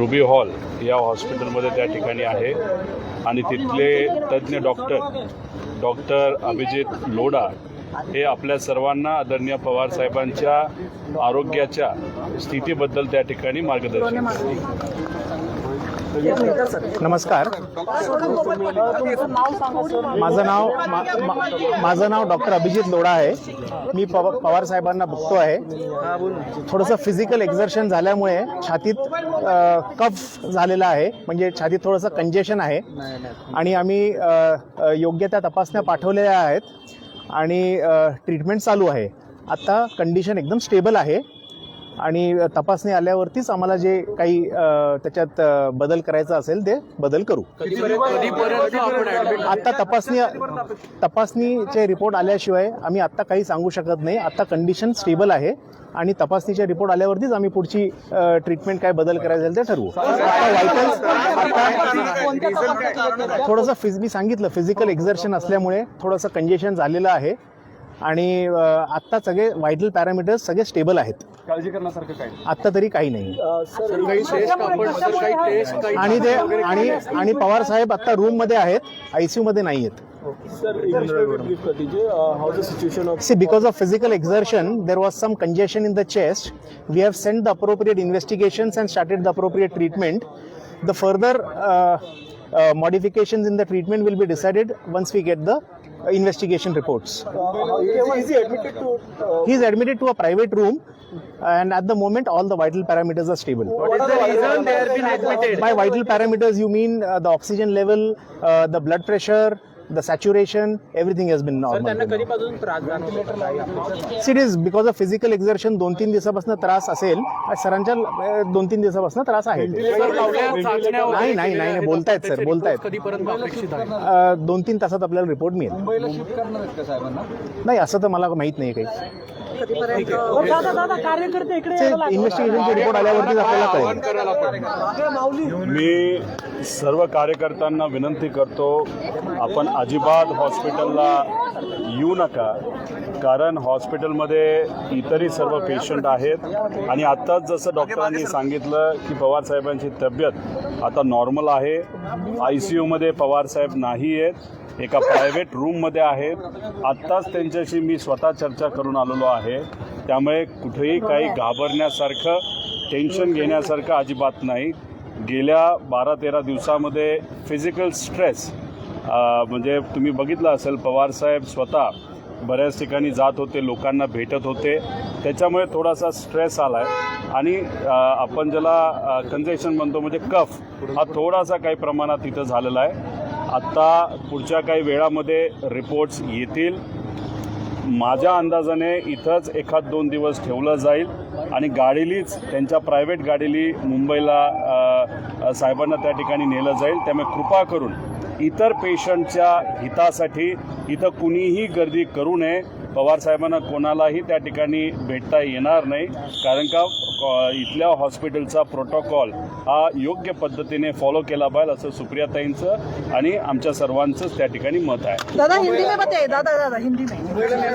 Ruby hall या हॉस्पिटलमध्ये त्या ठिकाणी आहे आणि तिथले तज्ज्ञ डॉक्टर डॉक्टर अभिजित लोडा हे आपल्या सर्वांना आदरणीय पवार साहेबांच्या आरोग्याच्या स्थितीबद्दल त्या ठिकाणी मार्गदर्शन करतील. नमस्कार. माझं नाव मा, मा- माझं नाव डॉक्टर अभिजित लोढा आहे. मी पव पवार साहेबांना बघतो आहे. थोडंसं फिजिकल एक्झर्शन झाल्यामुळे छातीत कफ झालेला आहे. म्हणजे छातीत थोडंसं कंजेशन आहे. आणि आम्ही योग्य त्या तपासण्या पाठवलेल्या आहेत. आणि ट्रीटमेंट चालू आहे. आत्ता कंडिशन एकदम स्टेबल आहे. आणि तपासणी आल्यावरतीच आम्हाला जे काही त्याच्यात बदल करायचा असेल ते बदल करू. आत्ता तपासणी तपासणीचे रिपोर्ट आल्याशिवाय आम्ही आत्ता काही सांगू शकत नाही. आत्ता कंडिशन स्टेबल आहे आणि तपासणीचे रिपोर्ट आल्यावरतीच आम्ही पुढची ट्रीटमेंट काय बदल करायचं असेल ते ठरवू. आता थोडंसं फिज मी सांगितलं फिजिकल एक्झर्शन असल्यामुळे थोडंसं कंजेशन झालेलं आहे. आणि आत्ता सगळे व्हायटल पॅरामीटर्स सगळे स्टेबल आहेत. काळजी आत्ता तरी काही नाही. आणि ते आणि आणि पवार साहेब आत्ता रूममध्ये आहेत आयसीयू मध्ये नाही आहेत. See because of physical exertion there was some congestion in the chest we have sent the appropriate investigation and started the appropriate treatment the further modification in the treatment will be decided once we get the investigation reports. is he admitted to uh, He is admitted to a private room, and at the moment, all the vital parameters are stable. what is the reason they have been admitted By vital parameters, you mean uh, the oxygen level, uh, the blood pressure, the saturation, everything has been normal. कधीपासून त्रास जाणवतो? It is because of physical exertion दोन तीन दिवसापासून त्रास असेल सरांच्या अं, दोन तीन दिवसापासून त्रास आहे. नाही नाही नाही बोलतायत सर बोलतायत. कधीपर्यंत अपेक्षित आहे अं, दोन तीन तासात आपल्याला रिपोर्ट मिळेल. मुंबईला शिफ्ट करणार आहेत का साहेबांना? नाही असं तर मला माहीत नाही काही. इन्व्हेस्टिगेशनचे रिपोर्ट आल्यावरतीच आपल्याला कळेल मी सर्व कार्यकर्त्यांना विनंती करतो आपण अजिबात हॉस्पिटलला येऊ नका कारण हॉस्पिटलमध्ये इतरही सर्व पेशंट आहेत. आणि आत्ताच जसं डॉक्टरांनी सांगितलं की पवारसाहेबांची तब्येत आता नॉर्मल आहे. आय सी यूमध्ये पवारसाहेब नाही आहेत. एका प्रायव्हेट रूममध्ये आहेत. आत्ताच त्यांच्याशी मी स्वतः चर्चा करून आलेलो आहे. त्यामुळे कुठेही काही घाबरण्यासारखं टेन्शन घेण्यासारखं अजिबात नाही. गेल्या बारा तेरा दिवसामध्ये फिजिकल स्ट्रेस म्हणजे तुम्ही बघितलं असेल पवारसाहेब स्वतः बऱ्याच ठिकाणी जात होते लोकांना भेटत होते. त्याच्यामुळे थोडासा स्ट्रेस आला आहे आणि आपण ज्याला कंजेशन म्हणतो म्हणजे कफ हा थोडासा काही प्रमाणात तिथं झालेला आहे. आत्ता पुढच्या काही वेळामध्ये रिपोर्ट्स येतील. माझ्या अंदाजाने इथंच एखाद दोन दिवस ठेवलं जाईल. आणि गाडीलीच त्यांच्या प्रायव्हेट गाडीली मुंबईला साहेबांना त्या ठिकाणी नेलं जाईल. त्यामुळे कृपा करून इतर पेशंटच्या हितासाठी इथं कुणीही गर्दी करू नये. पवार साहेबांना कोणालाही त्या ठिकाणी भेटता येणार नाही. कारण का इथल्या हॉस्पिटलचा प्रोटोकॉल हा योग्य पद्धतीने फॉलो केला पाहिजे असं सुप्रियाताईंचं आणि आमच्या सर्वांचंच त्या ठिकाणी मत आहे. दादा हिंदी में बताइए. दादा दादा हिंदी में.